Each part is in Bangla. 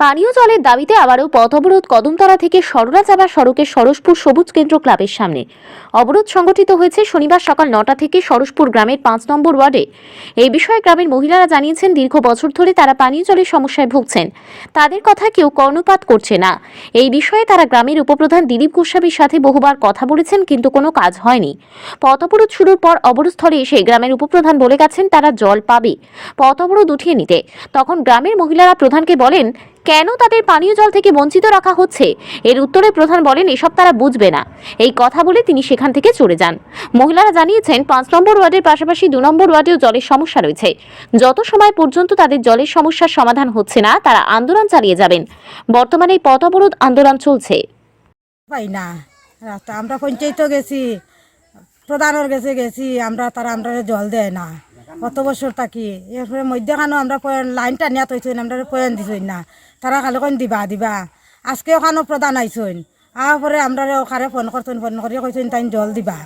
পানীয় জলের দাবিতে আবারও পথ অবরোধ কদমতলা থেকে সরলা যাবার সড়কের সরসপুর সবুজ কেন্দ্র ক্লাবের সামনে। অবরোধ সংগঠিত হয়েছে শনিবার সকাল নটা থেকে সরসপুর গ্রামের পাঁচ নম্বর ওয়ার্ডে। এই বিষয়ে গ্রামের মহিলারা জানিয়েছেন, দীর্ঘ বছর ধরে তারা পানীয় জলের সমস্যায় ভুগছেন। তাদের কথা কেউ কর্ণপাত করছে না। এই বিষয়ে তারা গ্রামের উপপ্রধান দিলীপ গোস্বামীর সাথে বহুবার কথা বলেছেন, কিন্তু কোনো কাজ হয়নি। পথ অবরোধ শুরুর পর অবরোধস্থলে এসে গ্রামের উপপ্রধান বলে গেছেন, তারা জল পাবে। পথ অবরোধ উঠিয়ে নিতে। তখন গ্রামের মহিলারা প্রধানকে বলেন কেন তাদের পানীয় জল থেকে বঞ্চিত রাখা হচ্ছে? এর উত্তরে প্রধান বলেন, এসব তারা বুঝবে না। এই কথা বলে তিনি সেখান থেকে চলে যান। মহিলারা জানিয়েছেন, পাঁচ নম্বর ওয়ার্ডের পাশাপাশি দু নম্বর ওয়ার্ডেও জলের সমস্যা রয়েছে। যত সময় পর্যন্ত তাদের জলের সমস্যার সমাধান হচ্ছে না, তারা আন্দোলন চালিয়ে যাবেন। বর্তমানে এই পথ অবরোধ আন্দোলন চলছে। না। আমরা পঞ্চায়েতও গেছি প্রধানের গেছে, গেছি। আমরা তারা আমরা জল দেয় না। কত বছর থাকি? এরপরে মধ্যখানো আমরা পয়েন্ট লাইনটা নিয়ে তৈছেন আমরা পয়েন্ট দিছই না। তারা খালি কন দিবা দিবা। আজকে ওখানো প্রধান আইসইন আওয়ার পরে আমরা ওখানে ফোন করতেন ফোন করে কইছেন তাই জল দিবা।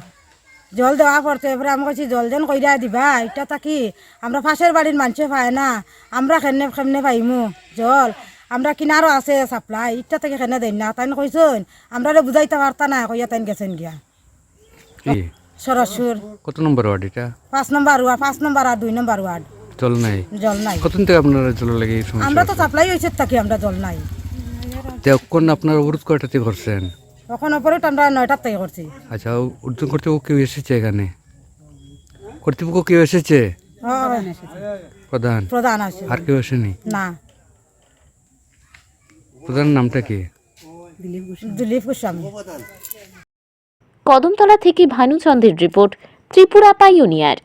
জল দেওয়া পড়তে এবারে আমি কইছি জল দেন কইরা দিবা এটা থাকি আমরা পাশের বাড়ির মানুষে পায় না। আমরা কেমনে কেমনে পাইমু জল, আমরা কিনারও আছে সাপ্লাই ইটা থেকে কেনে দেন না? তাই কইছেন আমরা বুঝাইতে পারতা না কইয়া তাই গেছেন গিয়া। সরসুর কত নম্বর ওয়ার্ড এটা? পাঁচ নম্বর ওয়ার্ড পাঁচ নম্বর আর দুই নম্বর ওয়ার্ড। জল নাই। জল নাই। কতদিন থেকে আপনারা জল লাগে এই সমস্যা আমরা তো সাপ্লাই হয়েছে থাকি আমরা জল নাই। তখন আপনার অবরোধ কয়টাতে করছেন? তখন ওপরে আমরা নয়টার থেকে করছি। আচ্ছা উদ্যোগ করতে কেউ এসেছে এখানে? কর্তৃপক্ষ কেউ এসেছে? প্রধান? প্রধান আছে। আর কেউ আসেনি? না। প্রধান নামটা কি? দিলীপ গোস্বামী। কদমতলা থেকে ভানুচন্দ্রের রিপোর্ট ত্রিপুরা পাইওনিয়ার